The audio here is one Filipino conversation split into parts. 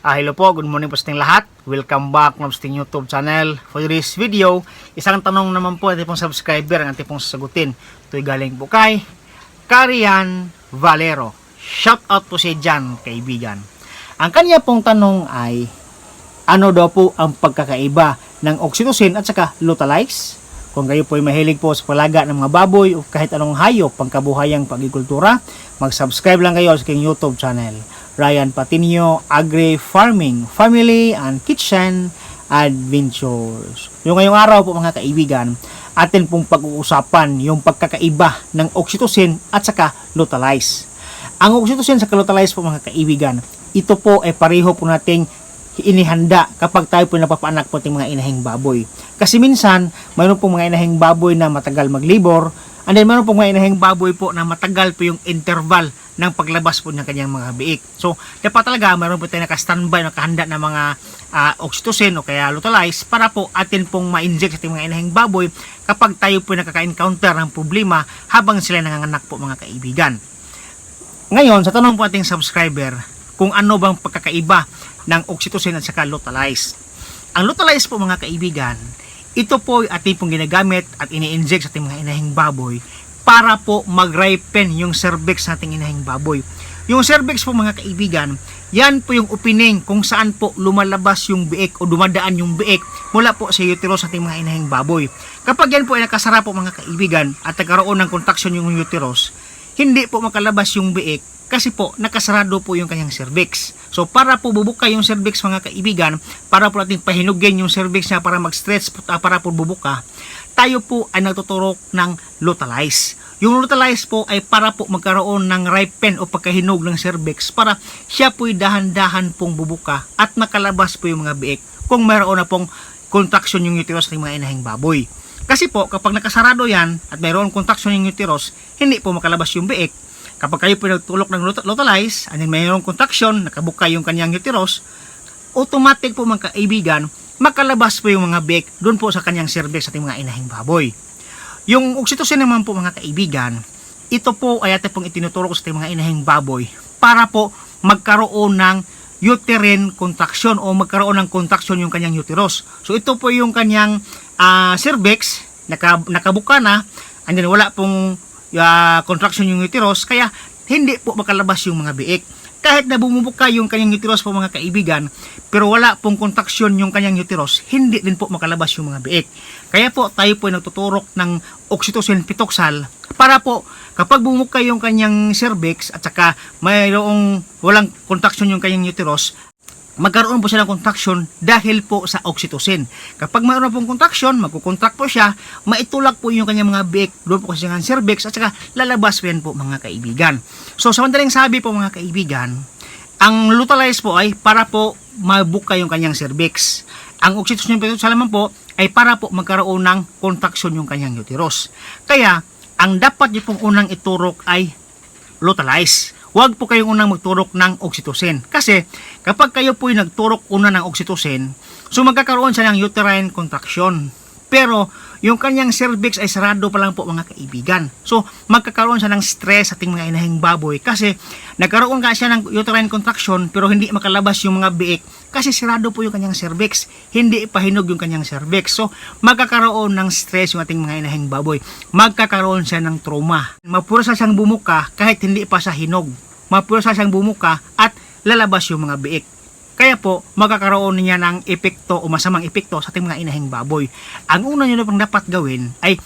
Ah, hello po, good morning po sa ating lahat. Welcome back ng ating YouTube channel. For this video, isang tanong naman po ating pong subscriber ang ating pong sasagutin. Ito'y galing po kay Karian Valero. Shout out po si Jan, kaibigan. Ang kanya pong tanong ay, ano daw po ang pagkakaiba ng oxytocin at saka lutalize? Kung kayo po ay mahilig po sa palaga ng mga baboy o kahit anong hayop pangkabuhayang pag-agrikultura, mag-subscribe lang kayo sa aking YouTube channel. Ryan Patinio Agri Farming Family and Kitchen Adventures. Yung ngayong araw po mga kaibigan, atin pong pag-uusapan yung pagkakaiba ng oxytocin at saka lutalize. Ang oxytocin sa lutalize po mga kaibigan, ito po ay pareho po nating inihanda kapag tayo po napapaanak po ating mga inahing baboy. Kasi minsan, mayroon pong mga inahing baboy na matagal maglibor, and then mayroon pong mga inahing baboy po na matagal po yung interval ng paglabas po ng kanyang mga biik. So, dapat talaga mayroon po tayo naka-standby, nakahanda na mga uh, oxytocin o kaya lutalize para po atin pong ma-inject sa ating mga inahing baboy kapag tayo po nakaka-encounter ng problema habang sila nanganganak po mga kaibigan. Ngayon, sa tanong po ating subscriber, kung ano bang pagkakaiba ng oxytocin at saka lutalize. Ang lutalize po mga kaibigan, ito po ay ating pong ginagamit at ini-inject sa ating mga inahing baboy para po mag-ripen yung cervix sa ating inahing baboy. Yung cervix po mga kaibigan, yan po yung opening kung saan po lumalabas yung biik o dumadaan yung biik mula po sa uterus sa ating mga inahing baboy. Kapag yan po ay nakasara po mga kaibigan at nagkaroon ng contraction yung uterus, hindi po makalabas yung biik kasi po nakasarado po yung kanyang cervix. So para po bubuka yung cervix mga kaibigan, para po natin pahinugin yung cervix niya para mag-stretch uh, para po bubuka, tayo po ay nagtuturok ng lutalize. Yung lutalize po ay para po magkaroon ng ripen o pagkahinog ng cervix para siya po'y dahan-dahan pong bubuka at makalabas po yung mga biik kung mayroon na pong contraction yung uterus ng mga inahing baboy. Kasi po, kapag nakasarado yan at mayroon contraction yung uterus, hindi po makalabas yung biik kapag kayo pinagtulok ng lutalize, and then mayroong contraction, nakabuka yung kanyang uterus, automatic po mga kaibigan, makalabas po yung mga bek doon po sa kanyang cervix sa ating mga inahing baboy. Yung oxytocin naman po mga kaibigan, ito po ay ating pong itinutulok sa ating mga inahing baboy para po magkaroon ng uterine contraction o magkaroon ng contraction yung kanyang uterus. So ito po yung kanyang uh, cervix, naka, nakabuka na, and then wala pong uh, contraction yung uterus kaya hindi po makalabas yung mga biik kahit na bumubuka yung kanyang uterus po mga kaibigan pero wala pong contraction yung kanyang uterus hindi din po makalabas yung mga biik. Kaya po tayo po ay nagtuturok ng oxytocin pitoxal para po kapag bumuka yung kanyang cervix at saka mayroong walang contraction yung kanyang uterus magkaroon po siya ng contraction dahil po sa oxytocin. Kapag mayroon pong contraction, magkukontract po siya, maitulak po yung kanyang mga biik, doon po kasi ng cervix, at saka lalabas po yan po mga kaibigan. So sa madaling sabi po mga kaibigan, ang lutalize po ay para po mabuka yung kanyang cervix. Ang oxytocin sa laman po ay para po magkaroon ng contraction yung kanyang uterus. Kaya, ang dapat niyo pong unang iturok ay lutalize huwag po kayong unang magturok ng oxytocin. Kasi kapag kayo po nagturok una ng oxytocin, so magkakaroon siya ng uterine contraction. Pero yung kanyang cervix ay sarado pa lang po mga kaibigan. So magkakaroon siya ng stress sa ating mga inahing baboy kasi nagkaroon nga siya ng uterine contraction pero hindi makalabas yung mga biik kasi sarado po yung kanyang cervix. Hindi pahinog yung kanyang cervix. So magkakaroon ng stress yung ating mga inahing baboy. Magkakaroon siya ng trauma. Mapursa siyang bumuka kahit hindi pa sa hinog. Mapursa siyang bumuka at lalabas yung mga biik. Kaya po, magkakaroon niya ng epekto o masamang epekto sa ating mga inahing baboy. Ang una nyo na dapat gawin ay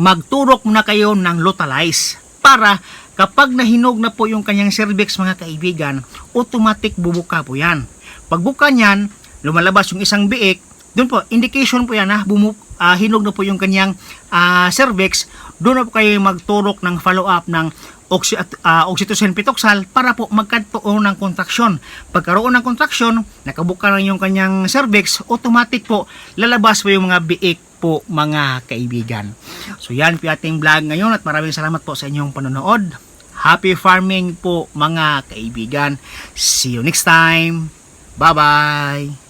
magturok muna kayo ng lutalize para kapag nahinog na po yung kanyang cervix mga kaibigan, automatic bubuka po yan. Pagbuka niyan, lumalabas yung isang biik, doon po, indication po yan ha, bumuk, uh, hinog na po yung kanyang uh, cervix, doon na po kayo magturok ng follow-up ng oxy, uh, oxytocin pitoxal para po magkaroon ng contraction. Pagkaroon ng contraction, nakabuka na yung kanyang cervix, automatic po lalabas po yung mga biik po mga kaibigan. So yan po ating vlog ngayon at maraming salamat po sa inyong panonood. Happy farming po mga kaibigan. See you next time. Bye-bye.